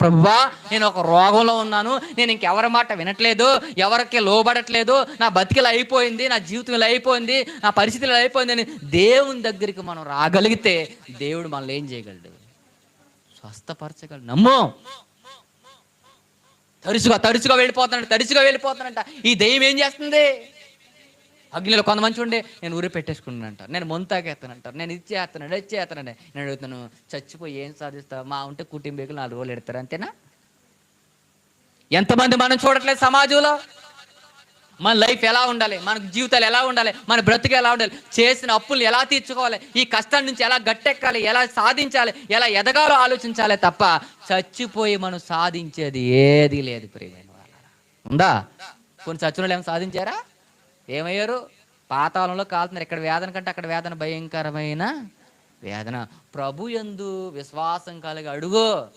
ప్రభువా నేను ఒక రోగంలో ఉన్నాను. నేను ఇంకెవరి మాట వినట్లేదు. ఎవరికి లోబడట్లేదు. నా బతికిలా అయిపోయింది. నా జీవితం అయిపోయింది. నా పరిస్థితులు అయిపోయింది అని దేవుని దగ్గరికి మనం రాగలిగితే దేవుడు మనల్ని ఏం చేయగలడు? స్వస్థపరచగలడు. నమ్ము. తరుచుగా తరుచుగా వెళ్ళిపోతానంట తరుచుగా వెళ్ళిపోతానంట ఈ దెయ్యం ఏం చేస్తుంది? అగ్నిలో కొంతమంది ఉండే నేను ఊరి పెట్టేసుకున్నానంట నేను మొంతాకేస్తానంటారు నేను ఇచ్చేస్తాను ఇచ్చేస్తానండి నేను అడుగుతాను చచ్చిపోయి ఏం సాధిస్తా మా ఉంటే కుటుంబీకులు నాలుగు రోజులు ఎడతారు అంతేనా? ఎంతమంది మనం చూడట్లేదు సమాజంలో? మన లైఫ్ ఎలా ఉండాలి? మన జీవితాలు ఎలా ఉండాలి? మన బ్రతుకు ఎలా ఉండాలి? చేసిన అప్పులు ఎలా తీర్చుకోవాలి? ఈ కష్టం నుంచి ఎలా గట్టెక్కాలి? ఎలా సాధించాలి? ఎలా ఎదగాలో ఆలోచించాలి తప్ప చచ్చిపోయి మనం సాధించేది ఏది లేదు ప్రియమైన వాళ్ళ ఉందా? కొన్ని చచ్చిన వాళ్ళు ఏమైనా సాధించారా? ఏమయ్యారు? పాతాళంలో కాలుతున్నారు. ఇక్కడ వేదన కంటే అక్కడ వేదన భయంకరమైన వేదన. ప్రభు ఎందు విశ్వాసం కలిగి అడుగు.